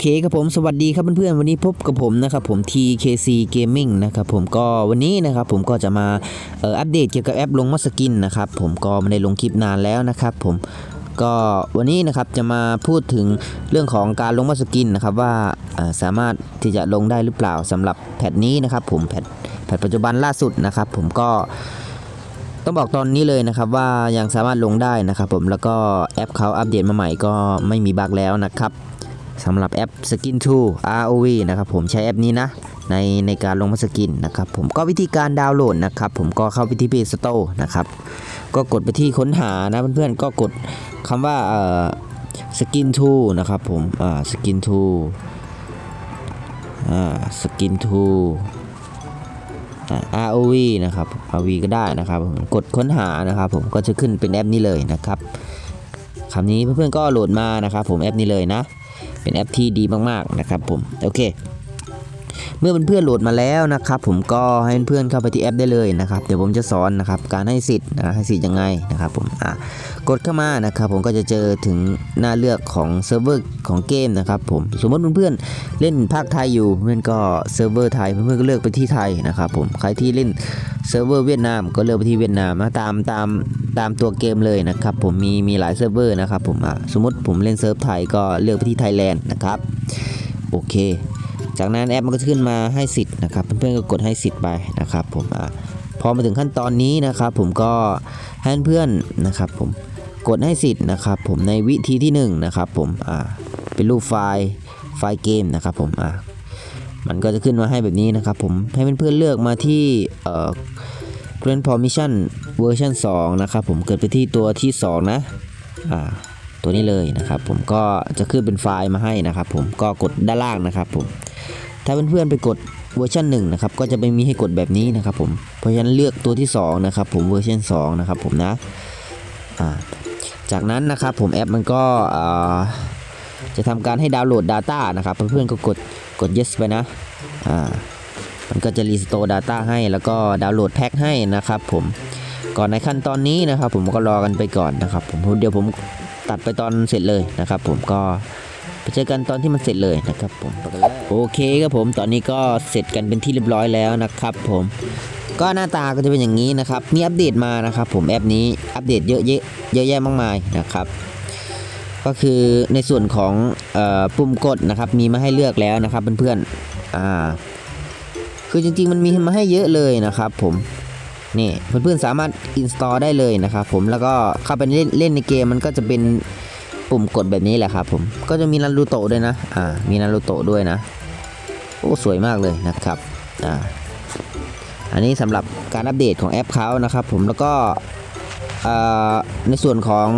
เคครับผมสวัสดีครับเพื่อนๆวันนี้พบกับผมนะครับผม TKC Gaming นะครับผมก็วันนี้นะครับผมก็จะมาอัปเดตเกี่ยวกับแอปลงมัสกินนะครับผมก็ไม่ได้ลงคลิปนานแล้วนะครับผมก็วันนี้นะครับจะมาพูดถึงเรื่องของการลงมัสกินนะครับว่าสามารถที่จะลงได้หรือเปล่าสำหรับแพทนี้นะครับผมแพทแพทปัจจุบันล่าสุดนะครับผมก็ต้องบอกตอนนี้เลยนะครับว่ายังสามารถลงได้นะครับผมแล้วก็แอปเขาอัปเดตมาใหม่ก็ไม่มีบั๊กแล้วนะครับ สำหรับแอป Skin 2 ROV นะครับผมใช้แอปนี้นะ ในในการลงมาสกินนะครับผมก็วิธีการดาวน์โหลดนะครับผมก็เข้าไปที่ Play Store นะครับก็กดไปที่ค้นหานะเพื่อนๆก็กดคำว่าเอ่อ Skin 2นะครับผมอ่า Skin 2อ่า Skin 2อ่า ROV นะครับ ROV ก็ได้นะครับผมกดค้นหานะครับผมก็จะขึ้นเป็นแอปนี้เลยนะครับคำนี้เพื่อนๆก็โหลดมานะครับผมแอปนี้เลยนะ เป็นแอปที่ดีมากๆนะครับผมโอเค เมื่อเพื่อนๆโหลดมาแล้วนะครับผมก็ให้เพื่อนๆเข้าไปที่แอปได้เลยนะครับเดี๋ยวผมจะสอนนะครับการให้สิทธิ์นะให้สิทธิ์ยังไงนะครับผมอะกดเข้ามานะครับผมก็จะเจอถึงหน้าเลือกของเซิร์ฟเวอร์ของเกมนะครับผมสมมติเพื่อนๆเล่นภาคไทยอยู่เพื่อนก็เซิร์ฟเวอร์ไทยเพื่อนๆก็เลือกไปที่ไทยนะครับผมใครที่เล่นเซิร์ฟเวอร์เวียดนามก็เลือกไปที่เวียดนามนะตามตามตามตัวเกมเลยนะครับผมมีมีหลายเซิร์ฟเวอร์นะครับผมอะสมมติผมเล่นเซิร์ฟไทยก็เลือกไปที่ไทยแลนด์นะครับโอเค จากนั้นแอปมันก็ขึ้นมาให้สิทธิ์นะครับ เพื่อนๆก็กดให้สิทธิ์ไปนะครับ ผมอะพอมาถึงขั้นตอนนี้นะครับ ผมก็ให้เพื่อนนะครับผมกดให้สิทธิ์นะครับ ผมในวิธีที่หนึ่งนะครับผมอ่าเป็นรูปไฟล์ไฟล์เกมนะครับ ผมอะมันก็จะขึ้นมาให้แบบนี้นะครับ ผมให้เพื่อนๆเลือกมาที่เอ่อ Grand Permission เวอร์ชัน2นะครับผมเกิดไปที่ตัวที่ 2 นะอ่าตัวนี้เลยนะครับ ผมก็จะขึ้นเป็นไฟล์มาให้นะครับ ผมก็กดด้านล่างนะครับ ผม ถ้าเพื่อนๆไปกดเวอร์ชัน1นะครับก็จะไม่มีให้กดแบบนี้นะครับผมเพราะฉะนั้นเลือกตัวที่ 2 นะครับผมเวอร์ชัน2นะครับผมนะจากนั้นนะครับผมแอปมันก็จะทำการให้ดาวน์โหลด Data นะครับเพื่อนๆก็กดกด yes ไปนะมันก็จะรีสโตร์ Data ให้แล้วก็ดาวน์โหลดแพ็คให้นะครับผมก่อนในขั้นตอนนี้นะครับผมก็รอกันไปก่อนนะครับผมเดี๋ยวผมตัดไปตอนเสร็จเลยนะครับผมก็ เจอกันตอนที่มันเสร็จเลยนะครับผมโอเคครับผมตอนนี้ก็เสร็จกันเป็นที่เรียบร้อยแล้วนะครับ ผมก็หน้าตาก็จะเป็นอย่างนี้นะครับ มีอัปเดตมานะครับ ผมแอปนี้อัปเดตเยอะแยะเยอะแยะมากมายนะครับ ก็คือในส่วนของออปุ่มกดนะครับ มีมาให้เลือกแล้วนะครับเพื่อนๆอ่าคือจริงๆมันมีมาให้เยอะเลยนะครับ ผมนี่เพื่อนๆสามารถอินสตอลได้เลยนะครับผมแล้วก็เข้าไปเล่นเล่นในเกมมันก็จะเป็น ปุ่มกดแบบนี้แหละครับผมก็จะมีนารูโตะด้วยนะอ่ามีนารูโตะด้วยนะโอ้สวยมากเลยนะครับอ่าอันนี้สำหรับการอัปเดตของแอปเขานะครับ ผมแล้วก็อ่าในส่วนของ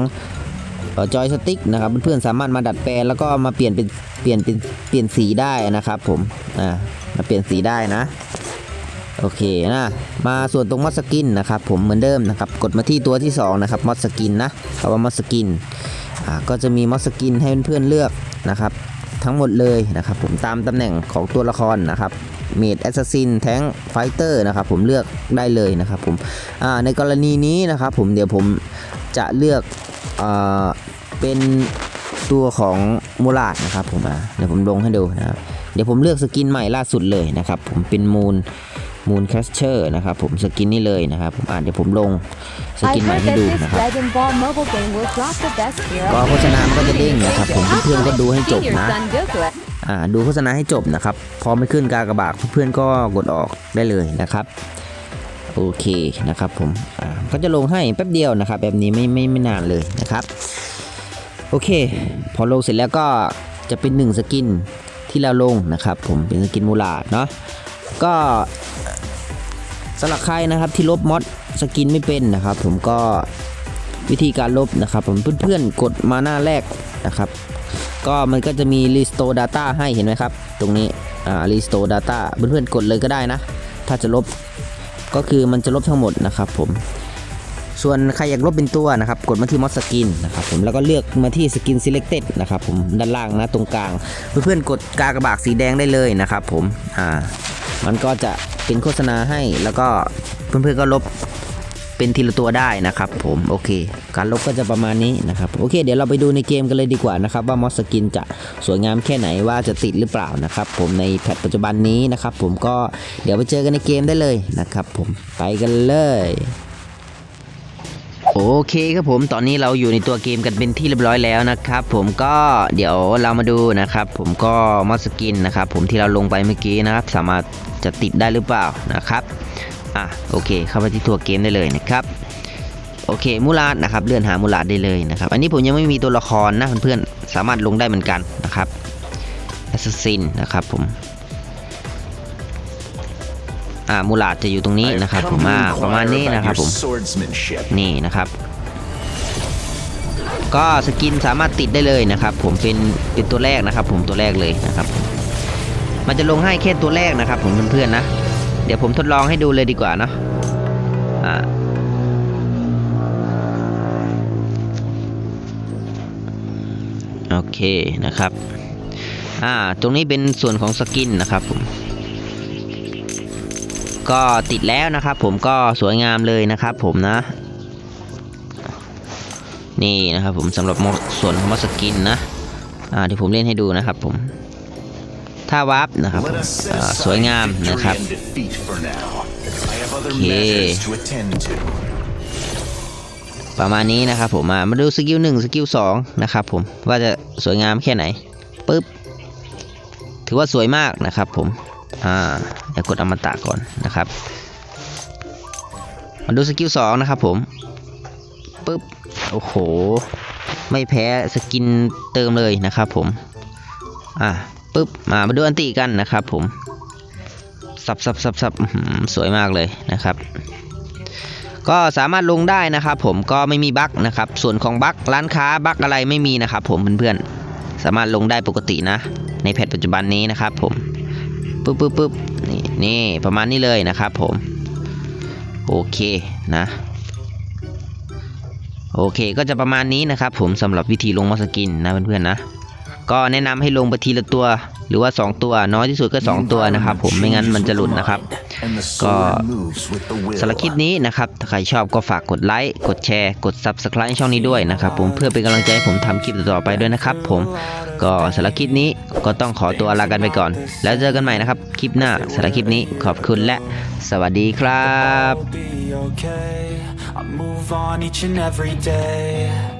จอยสติ๊กนะครับเพื่อนๆสามารถมาดัดแปลงแล้วก็มาเปลี่ยนเป็นเปลี่ยนเป็นเปลี่ยนสีได้นะครับ ผมอ่ามาเปลี่ยนสีได้นะโอเคนะมาส่วนตรงมอดสกินนะครับผมเหมือนเดิมนะครับกดมาที่ตัวที่สองนะครับมอดสกินนะคำว่ามอดสกิน ก็จะมีมอสกินให้เพื่อนๆเลือกนะครับทั้งหมดเลยนะครับผมตามตำแหน่งของตัวละครนะครับเมดแอสซัสซินแท้งไฟเตอร์นะครับผมเลือกได้เลยนะครับผมในกรณีนี้นะครับผมเดี๋ยวผมจะเลือกอเป็นตัวของโมลาดนะครับผมเดี๋ยวผมลงให้ดูนะครับเดี๋ยวผมเลือกสกินใหม่ล่าสุดเลยนะครับผมเป็นมูน มูนแคสเชอร์นะครับผมสกินนี้เลยนะครับผมอ่าเดี๋ยวผมลงส I กินใหม่ heard ให้ that ดู this นะครับ Dragon Ball mobile game will drop the best hero. ก็โฆษณามันก็จะเด้งนะครับผมเพื่อนๆก็ดูให้จบ Your นะ son Goku อ่าดูโฆษณาให้จบนะครับพอไม่ขึ้นกากระบาดเพื่อนๆก็กดออกได้เลยนะครับโอเคนะครับผมอ่าก็จะลงให้แป๊บเดียวนะครับ แบบนี้ไม่ไม่ไม่นานเลยนะครับ โอเค พอลงเสร็จแล้วก็จะเป็นหนึ่งสกินที่เราลงนะครับ ผมเป็นสกินมูลาดเนาะก็ สำหรับใครนะครับที่ลบมอดสกินไม่เป็นนะครับ ผมก็วิธีการลบนะครับ ผมเพื่อนๆกดมาหน้าแรกนะครับ ก็มันก็จะมี restore data ให้เห็นไหมครับ ตรงนี้อ่า restore data เพื่อนๆกดเลยก็ได้นะ ถ้าจะลบก็คือมันจะลบทั้งหมดนะครับ ผม ส่วนใครอยากลบเป็นตัวนะครับ กดมาที่ mod skin นะครับผมแล้วก็เลือกมาที่ skin selected นะครับผมด้านล่างนะตรงกลาง เพื่อนๆกดกากระบากสีแดงได้เลยนะครับ ผมอ่ามันก็จะ เป็นโฆษณาให้แล้วก็เพื่อนๆก็ลบเป็นทีละตัวได้นะครับผมโอเค การลบก็จะประมาณนี้นะครับโอเค เดี๋ยวเราไปดูในเกมกันเลยดีกว่านะครับ ว่ามอสสกินจะสวยงามแค่ไหนว่าจะติดหรือเปล่านะครับ ผมในแพทปัจจุบันนี้นะครับ ผมก็เดี๋ยวไปเจอกันในเกมได้เลยนะครับ ผมไปกันเลยโอเคครับผมตอนนี้เราอยู่ในตัวเกมกันเป็นที่เรียบร้อยแล้วนะครับ ผมก็เดี๋ยวเรามาดูนะครับ ผมก็มอสกินนะครับ ผมที่เราลงไปเมื่อกี้นะครับ สามารถ จะติดได้หรือเปล่านะครับอะโอเค เข้าไปที่ตัวเกมได้เลยนะครับโอเคมูลาดนะครับเลื่อนหามูลาดได้เลยนะครับ อันนี้ผมยังไม่มีตัวละครนะเพื่อนๆสามารถลงได้เหมือนกันนะครับแอสซินนะครับผมอ่ามูลาดจะอยู่ตรงนี้นะครับผมอ่าประมาณนี้นะครับผมนี่นะครับ ก็สกินสามารถติดได้เลยนะครับ ผมเป็นเป็นตัวแรกนะครับ ผมตัวแรกเลยนะครับ มันจะลงให้แค่ตัวแรกนะครับผมเพื่อนๆนะ เดี๋ยวผมทดลองให้ดูเลยดีกว่าเนาะอ่าโอเคนะครับ อ่า ตรงนี้เป็นส่วนของสกินนะครับผม ก็ติดแล้วนะครับผมก็สวยงามเลยนะครับผมนะ นี่นะครับผมสำหรับส่วนของมอสกินนะ อ่าที่ผมเล่นให้ดูนะครับผม ถ้าวาร์ปนะครับ Let us set อ่าสวย aside งาม victory นะครับ and defeat for now. I have other Okay. matters to attend to. ประมาณนี้นะครับผมอ่ามาดูสกิลหนึ่งสกิลสองนะครับผมว่าจะสวยงามแค่ไหนปึ๊บถือว่าสวยมากนะครับผมอ่าเดี๋ยวกดอมตะก่อนนะครับ มาดูสกิลสองนะครับผมปึ๊บโอ้โห ไม่แพ้สกินเติมเลยนะครับผมอ่า ปึ๊บมามาดูอันติกันนะครับผมสับสับสับสับสวยมากเลยนะครับ ก็สามารถลงได้นะครับ ผมก็ไม่มีบั๊กนะครับ ส่วนของบั๊กร้านค้าบั๊กอะไรไม่มีนะครับ ผมเพื่อนๆสามารถลงได้ปกตินะ ในแพทปัจจุบันนี้นะครับผมปึ๊บปึ๊บปึ๊บนี่นี่ประมาณนี้เลยนะครับผมโอเคนะโอเคก็จะประมาณนี้นะครับ ผมสำหรับวิธีลงมอสกินนะเพื่อนๆนะ ก็แนะนำให้ลงไปทีละตัว หรือว่า 2 ตัวน้อยที่สุดก็ 2 ตัวนะครับ ผมไม่งั้นมันจะหลุดนะครับ And the ก็ sword moves with the will. สำหรับคลิปนี้นะครับถ้าใครชอบก็ฝากกดไลค์กดแชร์กด Subscribe ช่องนี้ด้วยนะครับ ผมเพื่อเป็นกำลังใจให้ผมทำคลิปต่อๆไปด้วยนะครับ ผมก็สำหรับคลิปนี้ก็ต้องขอตัวลากันไปก่อน แล้วเจอกันใหม่นะครับคลิปหน้าสำหรับคลิปนี้ขอบคุณและ สวัสดีครับ be okay. I move on each and every day.